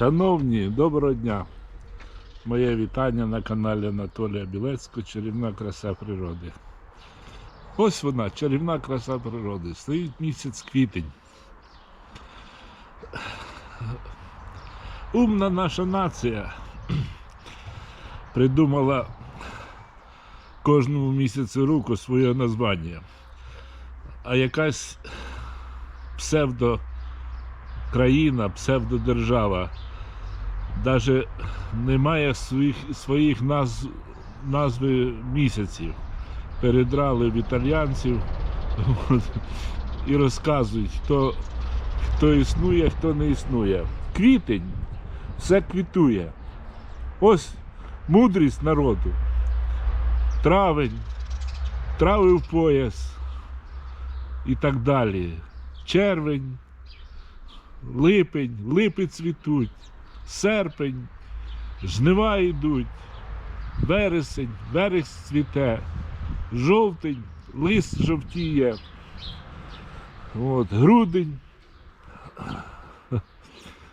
Шановні, доброго дня! Моє вітання на каналі Анатолія Білецького Чарівна краса природи. Ось вона, чарівна краса природи. Стоїть місяць квітень. Умна наша нація придумала кожному місяцю року своє названня. А якась псевдо країна, псевдодержава, навіть не має своїх, своїх назв, назви місяців. Передрали в італіянців от, і розказують, хто, хто існує, хто не існує. Квітень все квітує. Ось мудрість народу. Травень, трави в пояс і так далі. Червень, липень, липи цвітуть, серпень, жнива йдуть, вересень, верес цвіте, жовтень, лист жовтіє, от, грудень,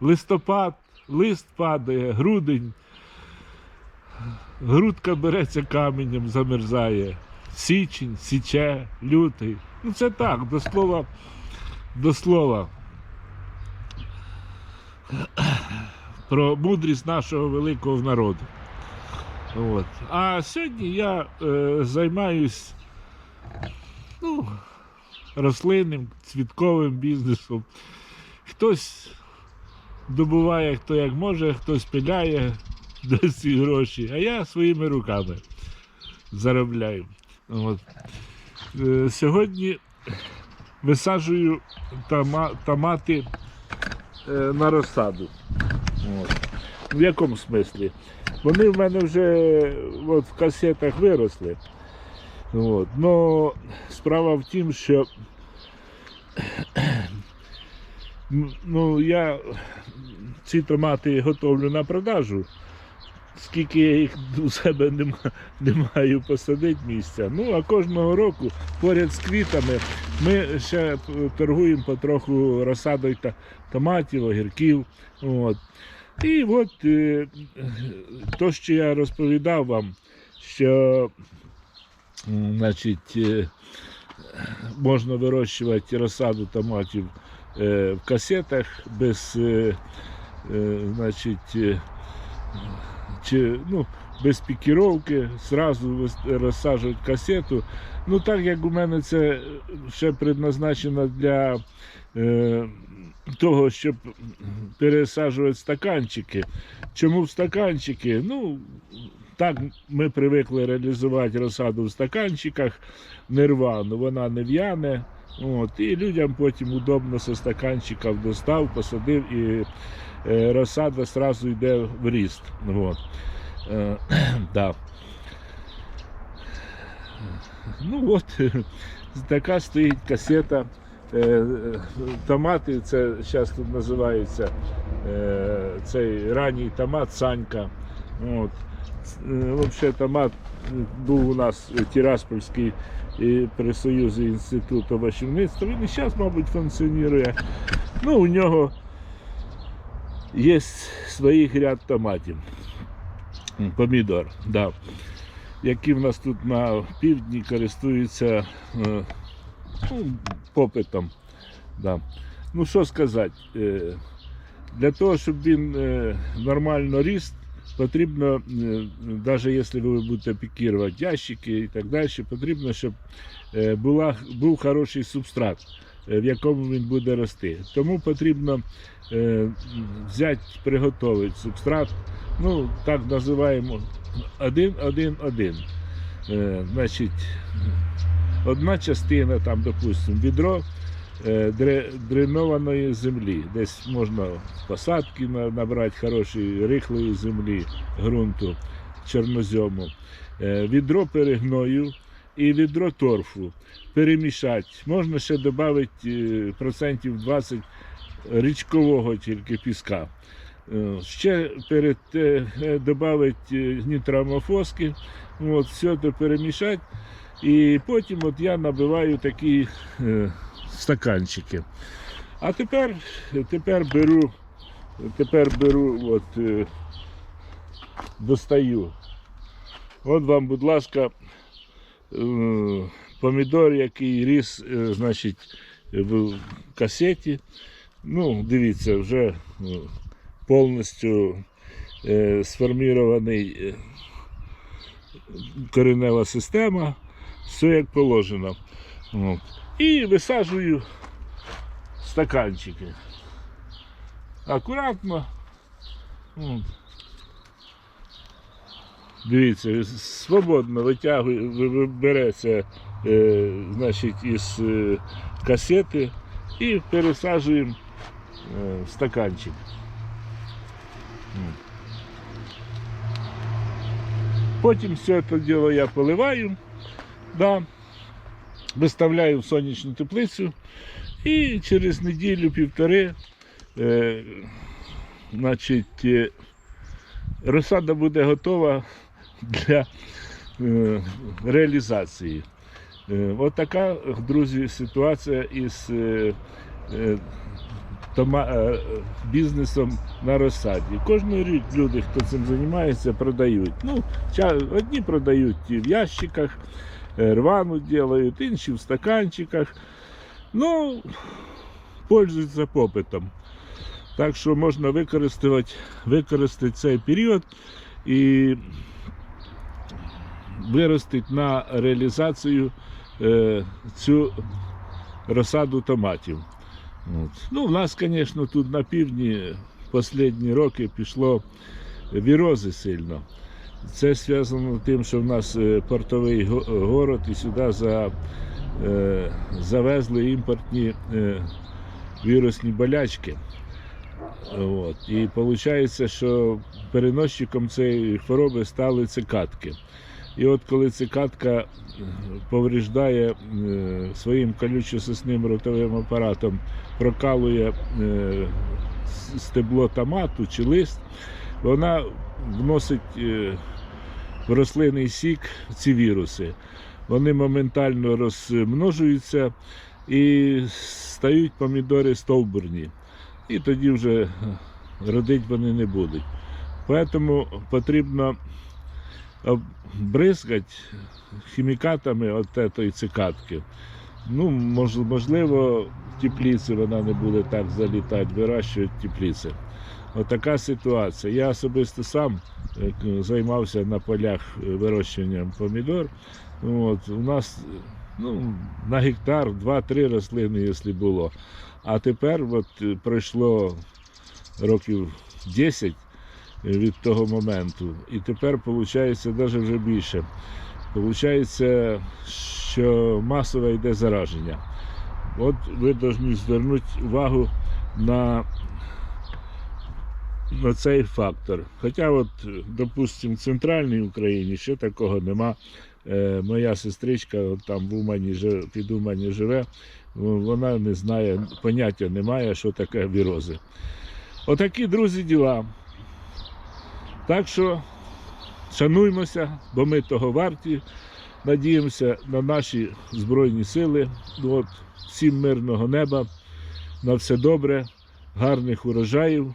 листопад, лист падає, грудень, грудка береться каменем, замерзає, січень, січе, лютий. Ну це так, до слова, до слова. Про мудрість нашого великого народу. От. А сьогодні я е, займаюсь ну, рослинним, цвітковим бізнесом. Хтось добуває, хто як може, хтось пиляє десь ці гроші, а я своїми руками заробляю. От. Е, сьогодні висаджую тома, томати е, на розсаду. От. В якому смислі? Вони в мене вже от, в касетах виросли. От. Но справа в тім, що ну, я ці томати готовлю на продажу. Скільки я їх у себе не, не маю посадити місця. Ну а кожного року поряд з квітами ми ще торгуємо потроху розсадою томатів, огірків. От. І от е, то, що я розповідав вам, що значить, е, можна вирощувати розсаду томатів е, в касетах без, значить, чи, ну, без пікіровки, зразу розсаджувати касету. Ну так як у мене це ще предназначено для того, щоб пересаджувати стаканчики. Чому в стаканчики? Ну, так ми привикли реалізувати розсаду в стаканчиках, нервану, вона не в'яне. От, і людям потім удобно зі стаканчиків достав, посадив і е, розсада одразу йде в ріст. От. Е, да. Ну от, така стоїть касета. Е, Томати, це зараз тут називається е, цей ранній томат Санька. От. Е, Взагалі томат був у нас Тираспольський при Союзі інститут овочівництва. Він і зараз, мабуть, функціонує. Ну, у нього є своїх ряд томатів. Помідор, да. які в нас тут на півдні користуються ну, попитом. Да. Ну що сказати, е, для того, щоб він е, нормально ріс, потрібно, навіть якщо ви будете пікірувати ящики і так далі, потрібно, щоб е, була, був хороший субстрат, е, в якому він буде рости. Тому потрібно е, взяти, приготувати субстрат, ну так називаємо один-один-один. Е, Значить, одна частина, там, допустимо, відро е, дренованої землі. Десь можна посадки набрати хорошої, рихлої землі, ґрунту, чорнозьому, Е, відро перегною і відро торфу. Перемішати. Можна ще додати е, процентів 20 річкового тільки піска. Ще перед додати нітрамофоски, от, все це перемішати. І потім от я набиваю такі е, стаканчики. А тепер, тепер беру тепер беру, от, е, достаю. От вам, будь ласка, е, помідор, який ріс, е, значить, в касеті. Ну, дивіться, вже е, повністю е, сформірований е, коренева система, все як положено. От. І висаджую стаканчики. Акуратно. От. Дивіться, свободно витягує, ви- ви- береться е, значить, із е, касети і пересаджуємо е, в стаканчик. Потім все це діло я поливаю, да, виставляю в сонячну теплицю і через неділю-півтори е, значить, е, розсада буде готова для е, реалізації. Е, От така, друзі, ситуація із е, е, тома, е, бізнесом на розсаді. Кожен рік люди, хто цим займається, продають. Ну, одні продають в ящиках, рвану делають, інші в стаканчиках. Ну, пользуються попитом. Так що можна використати, використати цей період і виростити на реалізацію е, цю розсаду томатів. От. Ну, в нас, звісно, тут на півдні останні роки пішло вірози сильно. Це зв'язано з тим, що в нас е, портовий город і сюди за, е, завезли імпортні е, вірусні болячки. От. І виходить, що переносчиком цієї хвороби стали цикатки. І от коли цикатка е, повреждає е, своїм колючо-сосним ротовим апаратом, прокалує е, стебло томату чи лист, вона вносить е, в рослинний сік ці віруси. Вони моментально розмножуються і стають помідори стовбурні. І тоді вже родити вони не будуть. Тому потрібно обризкати хімікатами от цієї цикатки. Ну, можливо, в тепліці вона не буде так залітати, вирощують тепліці. Отака ситуація. Я особисто сам е, займався на полях е, вирощуванням помідор. От, у нас ну, на гектар 2-3 рослини, якщо було. А тепер от, е, пройшло років 10 від того моменту. І тепер виходить навіть вже більше. Получається, що масове йде зараження. От ви повинні звернути увагу на, на цей фактор. Хоча, от, допустимо, в центральній Україні ще такого нема. Е, моя сестричка там в Умані, жи- під Умані живе, вона не знає, поняття не має, що таке вірози. Отакі, друзі, діла. Так що шануймося, бо ми того варті. Надіємося на наші Збройні сили. От, всім мирного неба, на все добре, гарних урожаїв